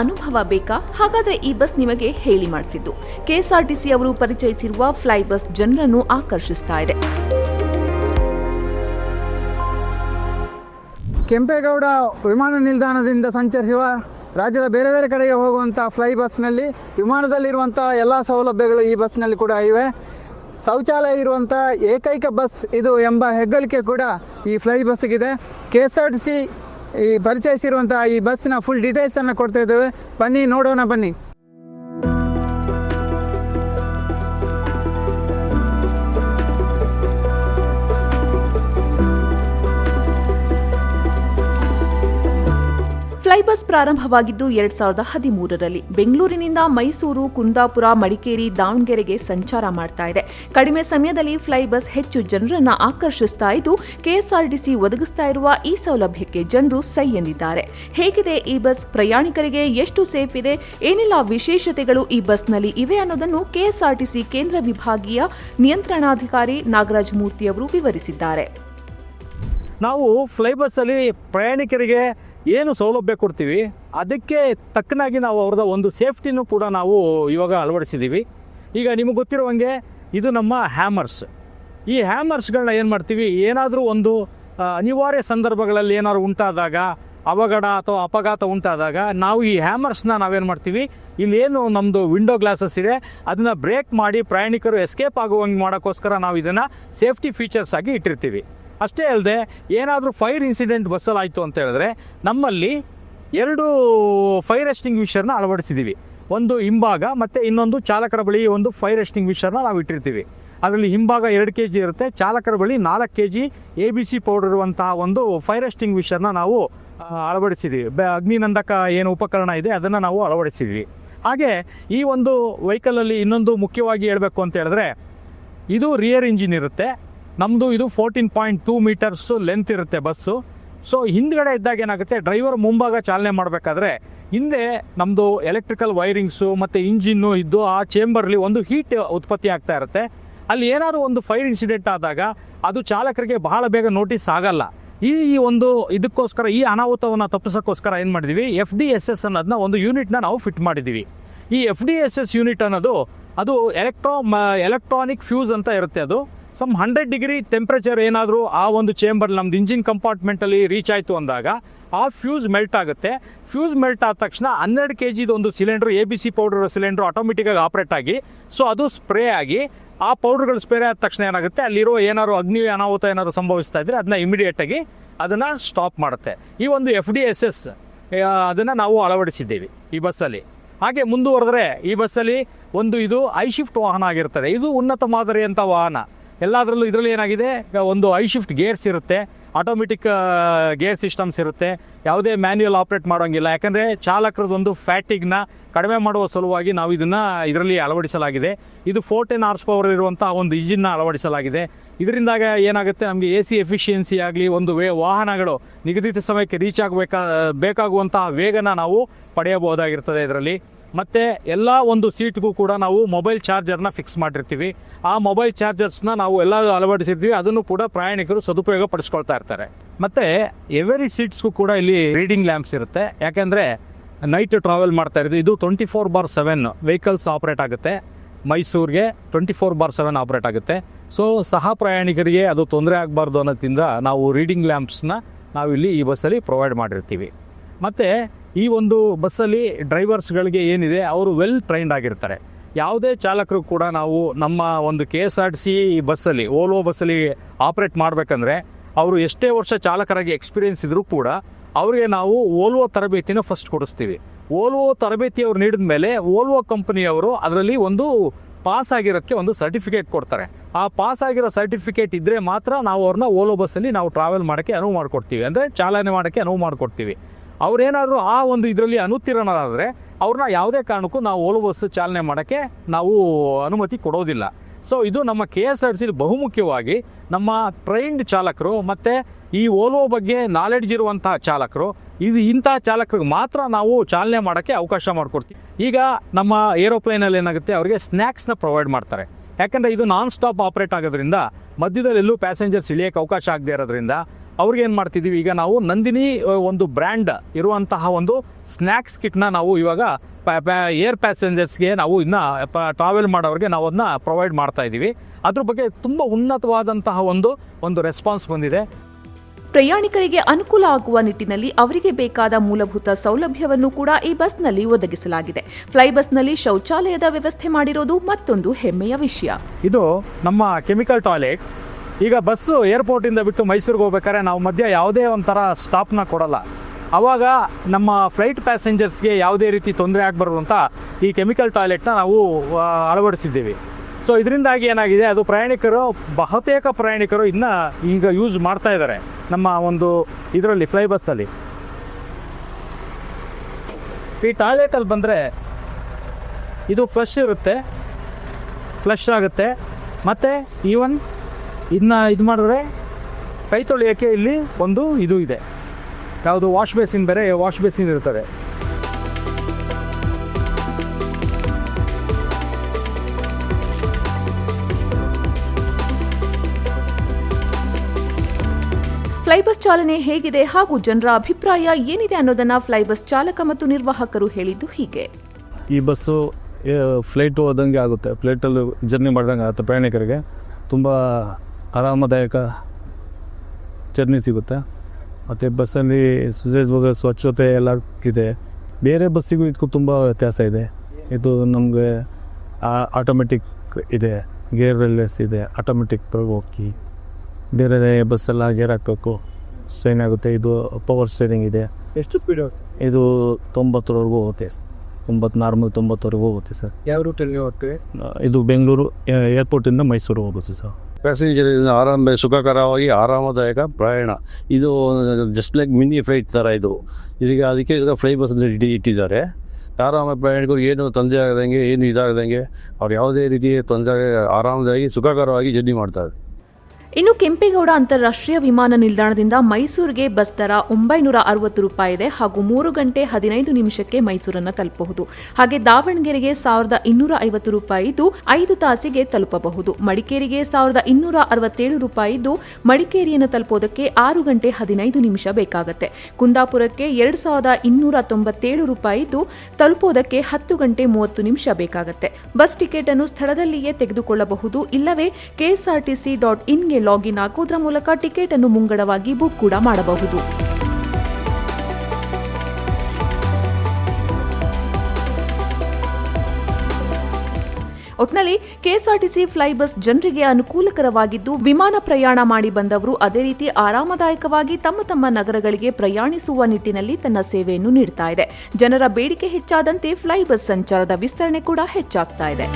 ಅನುಭವ ಬೇಕಾ? ಹಾಗಾದ್ರೆ ಈ ಬಸ್ ನಿಮಗೆ ಹೇಳಿ ಮಾಡಿಸಿದ್ದು. ಕೆಎಸ್ಆರ್ಟಿಸಿ ಅವರು ಪರಿಚಯಿಸಿರುವ ಫ್ಲೈ ಬಸ್ ಜನರನ್ನು ಆಕರ್ಷಿಸ್ತಾ ಇದೆ. ಕೆಂಪೇಗೌಡ ವಿಮಾನ ನಿಲ್ದಾಣದಿಂದ ಸಂಚರಿಸುವ ರಾಜ್ಯದ ಬೇರೆ ಬೇರೆ ಕಡೆಗೆ ಹೋಗುವಂಥ ಫ್ಲೈ ಬಸ್ನಲ್ಲಿ ವಿಮಾನದಲ್ಲಿರುವಂಥ ಎಲ್ಲ ಸೌಲಭ್ಯಗಳು ಈ ಬಸ್ನಲ್ಲಿ ಕೂಡ ಇವೆ. ಶೌಚಾಲಯ ಇರುವಂಥ ಏಕೈಕ ಬಸ್ ಇದು ಎಂಬ ಹೆಗ್ಗಳಿಕೆ ಕೂಡ ಈ fly ಬಸ್ಸಿಗಿದೆ K S R T C ಈ ಪರಿಚಯಿಸಿರುವಂಥ ಈ ಬಸ್ನ ಫುಲ್ ಡೀಟೇಲ್ಸನ್ನು ಕೊಡ್ತಾ ಇದ್ದೇವೆ. ಬನ್ನಿ ನೋಡೋಣ ಬನ್ನಿ. ಫ್ಲೈ ಬಸ್ ಪ್ರಾರಂಭವಾಗಿದ್ದು ಎರಡ್ ಸಾವಿರದ ಹದಿಮೂರರಲ್ಲಿ. ಬೆಂಗಳೂರಿನಿಂದ ಮೈಸೂರು, ಕುಂದಾಪುರ, ಮಡಿಕೇರಿ, ದಾವಣಗೆರೆಗೆ ಸಂಚಾರ ಮಾಡ್ತಾ ಇದೆ. ಕಡಿಮೆ ಸಮಯದಲ್ಲಿ ಫ್ಲೈ ಬಸ್ ಹೆಚ್ಚು ಜನರನ್ನ ಆಕರ್ಷಿಸ್ತಾ ಇದ್ದು, ಕೆಎಸ್ಆರ್ಟಿಸಿ ಒದಗಿಸ್ತಾ ಇರುವ ಈ ಸೌಲಭ್ಯಕ್ಕೆ ಜನರು ಸೈ ಎಂದಿದ್ದಾರೆ. ಹೇಗಿದೆ ಈ ಬಸ್ ಪ್ರಯಾಣಿಕರಿಗೆ ಎಷ್ಟು ಸೇಫ್ ಇದೆ? ಏನೆಲ್ಲ ವಿಶೇಷತೆಗಳು ಈ ಬಸ್ನಲ್ಲಿ ಇವೆ ಅನ್ನೋದನ್ನು ಕೆಎಸ್ಆರ್ಟಿಸಿ ಕೇಂದ್ರ ವಿಭಾಗೀಯ ನಿಯಂತ್ರಣಾಧಿಕಾರಿ ನಾಗರಾಜ್ ಮೂರ್ತಿ ಅವರು ವಿವರಿಸಿದ್ದಾರೆ. ನಾವು ಫ್ಲೈ ಬಸ್ಸಲ್ಲಿ ಪ್ರಯಾಣಿಕರಿಗೆ ಏನು ಸೌಲಭ್ಯ ಕೊಡ್ತೀವಿ? ಅದಕ್ಕೆ ತಕ್ಕನಾಗಿ ನಾವು ಅವ್ರದ್ದು ಒಂದು ಸೇಫ್ಟಿನೂ ಕೂಡ ನಾವು ಇವಾಗ ಅಳವಡಿಸಿದ್ದೀವಿ ಈಗ ನಿಮಗೆ ಗೊತ್ತಿರುವಂಗೆ ಇದು ನಮ್ಮ ಹ್ಯಾಮರ್ಸ್. ಈ ಹ್ಯಾಮರ್ಸ್ಗಳನ್ನ ಏನು ಮಾಡ್ತೀವಿ? ಏನಾದರೂ ಒಂದು ಅನಿವಾರ್ಯ ಸಂದರ್ಭಗಳಲ್ಲಿ ಏನಾದ್ರು ಉಂಟಾದಾಗ, ಅವಘಡ ಅಥವಾ ಅಪಘಾತ ಉಂಟಾದಾಗ ನಾವು ಈ ಹ್ಯಾಮರ್ಸ್ನ ನಾವೇನು ಮಾಡ್ತೀವಿ? ಇಲ್ಲೇನು ನಮ್ಮದು ವಿಂಡೋ ಗ್ಲಾಸಸ್ ಇದೆ. ಅದನ್ನು ಬ್ರೇಕ್ ಮಾಡಿ ಪ್ರಯಾಣಿಕರು ಎಸ್ಕೇಪ್ ಆಗುವಂಗೆ ಮಾಡೋಕ್ಕೋಸ್ಕರ ನಾವು ಇದನ್ನು ಸೇಫ್ಟಿ ಫೀಚರ್ಸ್ ಆಗಿ ಇಟ್ಟಿರ್ತೀವಿ. ಅಷ್ಟೇ ಅಲ್ಲದೆ ಏನಾದರೂ ಫೈರ್ ಇನ್ಸಿಡೆಂಟ್ ಬಸ್ಸಲ್ಲಿ ಅಂತ ಹೇಳಿದ್ರೆ ನಮ್ಮಲ್ಲಿ ಎರಡು ಫೈರ್ ಎಸ್ಟಿಂಗ್ವಿಷರ್ನ ಅಳವಡಿಸಿದ್ದೀವಿ ಒಂದು ಹಿಂಭಾಗ ಮತ್ತು ಇನ್ನೊಂದು ಚಾಲಕರ ಬಳಿ ಒಂದು ಫೈರ್ ಎಸ್ಟಿಂಗ್ವಿಷರ್ನ ನಾವು ಇಟ್ಟಿರ್ತೀವಿ. ಅದರಲ್ಲಿ ಹಿಂಭಾಗ ಎರಡು ಕೆ ಜಿ ಇರುತ್ತೆ, ಚಾಲಕರ ಬಳಿ ನಾಲ್ಕು K G A B C powder ಇರುವಂತಹ ಒಂದು ಫೈರ್ ಎಸ್ಟಿಂಗ್ವಿಷರ್ನ ನಾವು ಅಳವಡಿಸಿದ್ದೀವಿ ಬ, ಅಗ್ನಿನಂದಕ ಏನು ಉಪಕರಣ ಇದೆ ಅದನ್ನು ನಾವು ಅಳವಡಿಸಿದ್ವಿ. ಹಾಗೆ ಈ ಒಂದು ವೆಹಿಕಲಲ್ಲಿ ಇನ್ನೊಂದು ಮುಖ್ಯವಾಗಿ ಹೇಳಬೇಕು ಅಂತ ಹೇಳಿದ್ರೆ ಇದು ರಿಯರ್ ಇಂಜಿನ್ ಇರುತ್ತೆ. ನಮ್ಮದು ಇದು fourteen point two meters length ಇರುತ್ತೆ ಬಸ್ಸು ಸೊ ಹಿಂದ್ಗಡೆ ಇದ್ದಾಗ ಏನಾಗುತ್ತೆ? ಡ್ರೈವರ್ ಮುಂಭಾಗ ಚಾಲನೆ ಮಾಡಬೇಕಾದ್ರೆ ಹಿಂದೆ ನಮ್ಮದು ಎಲೆಕ್ಟ್ರಿಕಲ್ ವೈರಿಂಗ್ಸು ಮತ್ತು ಇಂಜಿನ್ನು ಇದ್ದು ಆ ಚೇಂಬರ್ಲಿ ಒಂದು ಹೀಟ್ ಉತ್ಪತ್ತಿ ಆಗ್ತಾ ಇರುತ್ತೆ. ಅಲ್ಲಿ ಏನಾದರೂ ಒಂದು ಫೈರ್ ಇನ್ಸಿಡೆಂಟ್ ಆದಾಗ ಅದು ಚಾಲಕರಿಗೆ ಬಹಳ ಬೇಗ ನೋಟಿಸ್ ಆಗಲ್ಲ. ಈ ಒಂದು ಇದಕ್ಕೋಸ್ಕರ, ಈ ಅನಾಹುತವನ್ನು ತಪ್ಪಿಸೋಕ್ಕೋಸ್ಕರ ಏನು ಮಾಡಿದ್ದೀವಿ ಎಫ್ ಡಿ ಎಸ್ ಎಸ್ ಅನ್ನೋದನ್ನ ಒಂದು ಯೂನಿಟ್ನ ನಾವು ಫಿಟ್ ಮಾಡಿದ್ದೀವಿ ಈ F D S S unit ಅನ್ನೋದು, ಅದು ಎಲೆಕ್ಟ್ರೋ ಎಲೆಕ್ಟ್ರಾನಿಕ್ ಫ್ಯೂಸ್ ಅಂತ ಇರುತ್ತೆ ಅದು. ಸಮ್ ಹಂಡ್ರೆಡ್ ಡಿಗ್ರಿ ಟೆಂಪ್ರೇಚರ್ ಏನಾದರೂ ಆ ಒಂದು ಚೇಂಬರ್ ನಮ್ದು ಇಂಜಿನ್ ಕಂಪಾರ್ಟ್ಮೆಂಟಲ್ಲಿ ರೀಚ್ ಆಯಿತು ಅಂದಾಗ, ಆ ಫ್ಯೂಸ್ ಮೆಲ್ಟ್ ಆಗುತ್ತೆ. ಫ್ಯೂಸ್ ಮೆಲ್ಟ್ ಆದ ತಕ್ಷಣ ಹನ್ನೆರಡು ಕೆ ಜಿದು ಒಂದು cylinder A B C powder cylinder ಆಟೋಮೆಟಿಕ್ಕಾಗಿ ಆಪ್ರೇಟ್ ಆಗಿ ಸೊ ಅದು ಸ್ಪ್ರೇ ಆಗಿ, ಆ ಪೌಡರ್ಗಳು ಸ್ಪ್ರೇ ಆದ ತಕ್ಷಣ ಏನಾಗುತ್ತೆ? ಅಲ್ಲಿರೋ ಏನಾದ್ರು ಅಗ್ನಿ, ಅನಾಹುತ ಏನಾದ್ರು ಸಂಭವಿಸ್ತಾ ಇದ್ರೆ ಅದನ್ನ ಇಮಿಡಿಯೇಟಾಗಿ ಅದನ್ನು ಸ್ಟಾಪ್ ಮಾಡುತ್ತೆ. ಈ ಒಂದು ಎಫ್ ಡಿ ಎಸ್ ಎಸ್ ಅದನ್ನು ನಾವು ಅಳವಡಿಸಿದ್ದೀವಿ ಈ ಬಸ್ಸಲ್ಲಿ ಹಾಗೆ ಮುಂದುವರೆದ್ರೆ ಈ ಬಸ್ಸಲ್ಲಿ ಒಂದು ಇದು ಐ ಶಿಫ್ಟ್ ವಾಹನ ಆಗಿರ್ತದೆ. ಇದು ಉನ್ನತ ಮಾದರಿಯಂಥ ವಾಹನ. ಎಲ್ಲದರಲ್ಲೂ ಇದರಲ್ಲಿ ಏನಾಗಿದೆ? ಒಂದು ಐ ಶಿಫ್ಟ್ ಗೇರ್ಸ್ ಇರುತ್ತೆ ಆಟೋಮೆಟಿಕ್ ಗೇರ್ ಸಿಸ್ಟಮ್ಸ್ ಇರುತ್ತೆ, ಯಾವುದೇ ಮ್ಯಾನ್ಯುಯಲ್ ಆಪ್ರೇಟ್ ಮಾಡೋಂಗಿಲ್ಲ. ಯಾಕಂದರೆ ಚಾಲಕರದೊಂದು ಫ್ಯಾಟಿಗ್ನ ಕಡಿಮೆ ಮಾಡುವ ಸಲುವಾಗಿ ನಾವು ಇದನ್ನು ಇದರಲ್ಲಿ ಅಳವಡಿಸಲಾಗಿದೆ. ಇದು ಫೋರ್ಟೀನ್ ಆರ್ಸ್ ಪವರ್ ಇರುವಂಥ ಒಂದು ಇಂಜಿನ್ನ ಅಳವಡಿಸಲಾಗಿದೆ. ಇದರಿಂದಾಗ ಏನಾಗುತ್ತೆ? ನಮಗೆ ಎ ಸಿ ಎಫಿಷಿಯನ್ಸಿ ಆಗಲಿ, ಒಂದು ವೇ, ವಾಹನಗಳು ನಿಗದಿತ ಸಮಯಕ್ಕೆ ರೀಚ್ ಆಗಬೇಕಾ, ಬೇಕಾಗುವಂತಹ ವೇಗನ ನಾವು ಪಡೆಯಬಹುದಾಗಿರ್ತದೆ ಇದರಲ್ಲಿ. ಮತ್ತು ಎಲ್ಲ ಒಂದು ಸೀಟ್ಗೂ ಕೂಡ ನಾವು ಮೊಬೈಲ್ ಚಾರ್ಜರ್ನ ಫಿಕ್ಸ್ ಮಾಡಿರ್ತೀವಿ. ಆ ಮೊಬೈಲ್ ಚಾರ್ಜರ್ಸ್ನ ನಾವು ಎಲ್ಲ ಅಳವಡಿಸಿರ್ತೀವಿ ಅದನ್ನು ಕೂಡ ಪ್ರಯಾಣಿಕರು ಸದುಪಯೋಗ ಪಡಿಸ್ಕೊಳ್ತಾ ಇರ್ತಾರೆ. ಮತ್ತು ಎವರಿ ಸೀಟ್ಸ್ಗೂ ಕೂಡ ಇಲ್ಲಿ ರೀಡಿಂಗ್ ಲ್ಯಾಂಪ್ಸ್ ಇರುತ್ತೆ. ಯಾಕೆಂದರೆ ನೈಟ್ ಟ್ರಾವೆಲ್ ಮಾಡ್ತಾ ಇರೋದು. ಇದು twenty four bar seven vehicles operate ಆಗುತ್ತೆ. ಮೈಸೂರಿಗೆ twenty four bar seven operate ಆಗುತ್ತೆ. ಸೊ ಸಹ ಪ್ರಯಾಣಿಕರಿಗೆ ಅದು ತೊಂದರೆ ಆಗಬಾರ್ದು ಅನ್ನೋದ್ರಿಂದ ನಾವು ರೀಡಿಂಗ್ ಲ್ಯಾಂಪ್ಸ್ನ ನಾವಿಲ್ಲಿ ಈ ಬಸ್ಸಲ್ಲಿ ಪ್ರೊವೈಡ್ ಮಾಡಿರ್ತೀವಿ. ಮತ್ತು ಈ ಒಂದು ಬಸ್ಸಲ್ಲಿ ಡ್ರೈವರ್ಸ್ಗಳಿಗೆ ಏನಿದೆ, ಅವರು ವೆಲ್ ಟ್ರೈನ್ಡ್ ಆಗಿರ್ತಾರೆ. ಯಾವುದೇ ಚಾಲಕರು ಕೂಡ ನಾವು ನಮ್ಮ ಒಂದು K S R T C ಬಸ್ಸಲ್ಲಿ, ಓಲೋ ಬಸ್ಸಲ್ಲಿ ಆಪ್ರೇಟ್ ಮಾಡಬೇಕಂದ್ರೆ, ಅವರು ಎಷ್ಟೇ ವರ್ಷ ಚಾಲಕರಾಗಿ ಎಕ್ಸ್ಪೀರಿಯೆನ್ಸ್ ಇದ್ದರೂ ಕೂಡ, ಅವರಿಗೆ ನಾವು ಓಲ್ವೋ ತರಬೇತಿನ ಫಸ್ಟ್ ಕೊಡಿಸ್ತೀವಿ. ಓಲ್ವೋ ತರಬೇತಿ ಅವ್ರು ನೀಡಿದ ಮೇಲೆ ಓಲ್ವೋ ಕಂಪನಿಯವರು ಅದರಲ್ಲಿ ಒಂದು ಪಾಸ್ ಆಗಿರೋಕ್ಕೆ ಒಂದು ಸರ್ಟಿಫಿಕೇಟ್ ಕೊಡ್ತಾರೆ. ಆ ಪಾಸ್ ಆಗಿರೋ ಸರ್ಟಿಫಿಕೇಟ್ ಇದ್ದರೆ ಮಾತ್ರ ನಾವು ಅವ್ರನ್ನ ಓಲೋ ಬಸ್ಸಲ್ಲಿ ನಾವು ಟ್ರಾವೆಲ್ ಮಾಡೋಕ್ಕೆ ಅನುವು ಮಾಡಿಕೊಡ್ತೀವಿ. ಅಂದರೆ ಚಾಲನೆ ಮಾಡೋಕ್ಕೆ ಅನುವು ಮಾಡಿಕೊಡ್ತೀವಿ. ಅವ್ರೇನಾದರೂ ಆ ಒಂದು ಇದರಲ್ಲಿ ಅನುತ್ತೀರ್ಣರಾದರೆ ಅವ್ರನ್ನ ಯಾವುದೇ ಕಾರಣಕ್ಕೂ ನಾವು ಓಲೋ ಬಸ್ ಚಾಲನೆ ಮಾಡೋಕ್ಕೆ ನಾವು ಅನುಮತಿ ಕೊಡೋದಿಲ್ಲ. ಸೊ ಇದು ನಮ್ಮ ಕೆ ಎಸ್ ಆರ್ ಸಿ ಬಹುಮುಖ್ಯವಾಗಿ ನಮ್ಮ ಟ್ರೈನ್ಡ್ ಚಾಲಕರು ಮತ್ತು ಈ ಓಲೋ ಬಗ್ಗೆ ನಾಲೆಡ್ಜ್ ಇರುವಂಥ ಚಾಲಕರು, ಇದು ಇಂಥ ಚಾಲಕರಿಗೆ ಮಾತ್ರ ನಾವು ಚಾಲನೆ ಮಾಡೋಕ್ಕೆ ಅವಕಾಶ ಮಾಡಿಕೊಡ್ತೀವಿ. ಈಗ ನಮ್ಮ ಏರೋಪ್ಲೇನಲ್ಲಿ ಏನಾಗುತ್ತೆ, ಅವರಿಗೆ ಸ್ನ್ಯಾಕ್ಸ್ನ ಪ್ರೊವೈಡ್ ಮಾಡ್ತಾರೆ. ಯಾಕಂದರೆ ಇದು ನಾನ್ ಸ್ಟಾಪ್ ಆಪ್ರೇಟ್ ಆಗೋದ್ರಿಂದ ಮಧ್ಯದಲ್ಲಿ ಎಲ್ಲೂ ಪ್ಯಾಸೆಂಜರ್ಸ್ ಇಳಿಯೋಕ್ಕೆ ಅವಕಾಶ ಆಗದೆ ಇರೋದ್ರಿಂದ ಅವ್ರಿಗೆ ಏನು ಮಾಡ್ತಿದ್ದೀವಿ ಈಗ ನಾವು ನಂದಿನಿ ಒಂದು ಬ್ರ್ಯಾಂಡ್ ಇರುವಂತಹ ಒಂದು ಸ್ನ್ಯಾಕ್ಸ್ ಕಿಟ್ನ ನಾವು ಇವಾಗ ಏರ್ ಪ್ಯಾಸೆಂಜರ್ಸ್ಗೆ ನಾವು ಇನ್ನೂ ಟ್ರಾವೆಲ್ ಮಾಡೋರಿಗೆ ನಾವು ಅದನ್ನ ಪ್ರೊವೈಡ್ ಮಾಡ್ತಾ ಇದ್ದೀವಿ ಅದ್ರ ಬಗ್ಗೆ ತುಂಬ ಉನ್ನತವಾದಂತಹ ಒಂದು ಒಂದು ರೆಸ್ಪಾನ್ಸ್ ಬಂದಿದೆ. ಪ್ರಯಾಣಿಕರಿಗೆ ಅನುಕೂಲ ಆಗುವ ನಿಟ್ಟಿನಲ್ಲಿ ಅವರಿಗೆ ಬೇಕಾದ ಮೂಲಭೂತ ಸೌಲಭ್ಯವನ್ನು ಕೂಡ ಈ ಬಸ್ನಲ್ಲಿ ಒದಗಿಸಲಾಗಿದೆ. ಫ್ಲೈ ಬಸ್ನಲ್ಲಿ ಶೌಚಾಲಯದ ವ್ಯವಸ್ಥೆ ಮಾಡಿರೋದು ಮತ್ತೊಂದು ಹೆಮ್ಮೆಯ ವಿಷಯ. ಇದು ನಮ್ಮ ಕೆಮಿಕಲ್ ಟಾಯ್ಲೆಟ್. ಈಗ ಬಸ್ಸು ಏರ್ಪೋರ್ಟಿಂದ ಬಿಟ್ಟು ಮೈಸೂರಿಗೆ ಹೋಗ್ಬೇಕಾದ್ರೆ ನಾವು ಮಧ್ಯ ಯಾವುದೇ ಒಂಥರ ಸ್ಟಾಪ್ನ ಕೊಡಲ್ಲ. ಆವಾಗ ನಮ್ಮ ಫ್ಲೈಟ್ ಪ್ಯಾಸೆಂಜರ್ಸ್ಗೆ ಯಾವುದೇ ರೀತಿ ತೊಂದರೆ ಆಗಬಾರ್ದು ಅಂತ ಈ ಕೆಮಿಕಲ್ ಟಾಯ್ಲೆಟ್ನ ನಾವು ಅಳವಡಿಸಿದ್ದೀವಿ. ಸೊ ಇದರಿಂದಾಗಿ ಏನಾಗಿದೆ, ಅದು ಪ್ರಯಾಣಿಕರು, ಬಹುತೇಕ ಪ್ರಯಾಣಿಕರು ಇನ್ನ ಈಗ ಯೂಸ್ ಮಾಡ್ತಾ ಇದ್ದಾರೆ ನಮ್ಮ ಒಂದು ಇದರಲ್ಲಿ ಫ್ಲೈ ಬಸ್ಸಲ್ಲಿ ಈ ಟಾಯ್ಲೆಟಲ್ಲಿ ಬಂದರೆ ಇದು ಫ್ರೆಶ್ ಇರುತ್ತೆ ಫ್ಲಶ್ ಆಗುತ್ತೆ, ಮತ್ತು ಈವನ್ ಇದನ್ನ ಇದು ಮಾಡಿದ್ರೆ ಕೈ ತೊಳೆಯೋಕ್ಕೆ ಇಲ್ಲಿ ಒಂದು ಇದು ಇದೆ? ಯಾವುದು ವಾಶ್ ಬೇಸಿನ್ ಬೇರೆ ವಾಶ್ ಬೇಸಿನ್ ಇರ್ತದೆ ಫ್ಲೈ ಬಸ್ ಚಾಲನೆ ಹೇಗಿದೆ ಹಾಗೂ ಜನರ ಅಭಿಪ್ರಾಯ ಏನಿದೆ ಅನ್ನೋದನ್ನ ಫ್ಲೈ ಬಸ್ ಚಾಲಕ ಮತ್ತು ನಿರ್ವಾಹಕರು ಹೇಳಿದ್ದು ಹೀಗೆ. ಈ ಬಸ್ಸು ಫ್ಲೈಟ್ ಹೋದಂಗೆ ಆಗುತ್ತೆ. ಫ್ಲೈಟಲ್ಲಿ ಜರ್ನಿ ಮಾಡ್ದಂಗೆ ಆಗುತ್ತೆ ಪ್ರಯಾಣಿಕರಿಗೆ. ತುಂಬ ಆರಾಮದಾಯಕ ಜರ್ನಿ ಸಿಗುತ್ತೆ. ಮತ್ತು ಬಸ್ಸಲ್ಲಿ ಸುಸಜ್ಜ ಸ್ವಚ್ಛತೆ ಎಲ್ಲ ಇದೆ. ಬೇರೆ ಬಸ್ಸಿಗೂ ಇದಕ್ಕೂ ತುಂಬ ವ್ಯತ್ಯಾಸ ಇದೆ. ಇದು ನಮಗೆ ಆಟೋಮೆಟಿಕ್ ಇದೆ. ಗೇರ್ಲೆಸ್ ಇದೆ. ಆಟೋಮೆಟಿಕ್ ಹೋಗಿ ಬೇರೆ ಬಸ್ಸೆಲ್ಲ ಗೇರ್ ಹಾಕಬೇಕು. ಸ್ಟ್ರೈನ್ ಆಗುತ್ತೆ. ಇದು ಪವರ್ ಸ್ಟೇರಿಂಗ್ ಇದೆ. ಎಷ್ಟು ಸ್ಪೀಡ್ ಇದು ತೊಂಬತ್ತರವರೆಗೂ ಹೋಗುತ್ತೆ. ತೊಂಬತ್ತು ನಾರ್ಮಲ್ ತೊಂಬತ್ತವರೆಗೂ ಹೋಗುತ್ತೆ ಸರ್. ಯಾವ ರೂಟಲ್ಲಿ ಹೋಗ್ತೀವಿ ಇದು ಬೆಂಗಳೂರು ಏರ್ಪೋರ್ಟಿಂದ ಮೈಸೂರು ಹೋಗುತ್ತೆ ಸರ್. ಪ್ಯಾಸೆಂಜರ್ ಆರಾಮ ಸುಖಕರವಾಗಿ ಆರಾಮದಾಯಕ ಪ್ರಯಾಣ. ಇದು ಜಸ್ಟ್ ಲೈಕ್ ಮಿನಿ ಫ್ಲೈಟ್ ಥರ ಇದು. ಇದೀಗ ಅದಕ್ಕೆ ಈಗ ಫ್ಲೈ ಬಸ್ ಇಟ್ಟು ಇಟ್ಟಿದ್ದಾರೆ. ಆರಾಮ ಪ್ರಯಾಣಿಕರು ಏನು ತೊಂದರೆ ಆಗದಂಗೆ, ಏನು ಇದಾಗದಂಗೆ, ಅವ್ರು ಯಾವುದೇ ರೀತಿ ತೊಂದರೆ ಆರಾಮದಾಗಿ ಸುಖಕರವಾಗಿ ಜರ್ನಿ ಮಾಡ್ತಾರೆ ಇನ್ನು ಕೆಂಪೇಗೌಡ ಅಂತಾರಾಷ್ಟ್ರೀಯ ವಿಮಾನ ನಿಲ್ದಾಣದಿಂದ ಮೈಸೂರಿಗೆ ಬಸ್ ದರ ಒಂಬೈನೂರ ಅರವತ್ತು ರೂಪಾಯಿ ಇದೆ ಹಾಗೂ ಮೂರು ಗಂಟೆ ಹದಿನೈದು ನಿಮಿಷಕ್ಕೆ ಮೈಸೂರನ್ನು ತಲುಪಬಹುದು. ಹಾಗೆ ದಾವಣಗೆರೆಗೆ ಸಾವಿರದ ಇನ್ನೂರ ಐವತ್ತು ರೂಪಾಯಿ ಇದ್ದು, ಐದು ತಾಸಿಗೆ ತಲುಪಬಹುದು. ಮಡಿಕೇರಿಗೆ ಸಾವಿರದ ಇನ್ನೂರ ಅರವತ್ತೇಳು ರೂಪಾಯಿ ಇದ್ದು, ಮಡಿಕೇರಿಯನ್ನು ತಲುಪೋದಕ್ಕೆ ಆರು ಗಂಟೆ ಹದಿನೈದು ನಿಮಿಷ ಬೇಕಾಗುತ್ತೆ. ಕುಂದಾಪುರಕ್ಕೆ ಎರಡು ಸಾವಿರದ ಇನ್ನೂರ ತೊಂಬತ್ತೇಳು ರೂಪಾಯಿ ಇದ್ದು, ತಲುಪೋದಕ್ಕೆ ಹತ್ತು ಗಂಟೆ ಮೂವತ್ತು ನಿಮಿಷ ಬೇಕಾಗುತ್ತೆ. ಬಸ್ ಟಿಕೆಟ್ ಅನ್ನು ಸ್ಥಳದಲ್ಲಿಯೇ ತೆಗೆದುಕೊಳ್ಳಬಹುದು. ಇಲ್ಲವೇ ಕೆಎಸ್ಆರ್ಟಿಸಿ ಡಾಟ್ ಇನ್ಗೆ ಲಾಗಿನ್ ಹಾಕೋದ್ರ ಮೂಲಕ ಟಿಕೆಟ್ ಅನ್ನು ಮುಂಗಡವಾಗಿ ಬುಕ್ ಕೂಡ ಮಾಡಬಹುದು. ಒಟ್ನಲ್ಲಿ ಕೆಎಸ್ಆರ್ಟಿಸಿ ಫ್ಲೈ ಬಸ್ ಜನರಿಗೆ ಅನುಕೂಲಕರವಾಗಿದ್ದು, ವಿಮಾನ ಪ್ರಯಾಣ ಮಾಡಿ ಬಂದವರು ಅದೇ ರೀತಿ ಆರಾಮದಾಯಕವಾಗಿ ತಮ್ಮ ತಮ್ಮ ನಗರಗಳಿಗೆ ಪ್ರಯಾಣಿಸುವ ನಿಟ್ಟಿನಲ್ಲಿ ತನ್ನ ಸೇವೆಯನ್ನು ನೀಡ್ತಾ ಇದೆ. ಜನರ ಬೇಡಿಕೆ ಹೆಚ್ಚಾದಂತೆ ಫ್ಲೈ ಬಸ್ ಸಂಚಾರದ ವಿಸ್ತರಣೆ ಕೂಡ ಹೆಚ್ಚಾಗ್ತಾ ಇದೆ.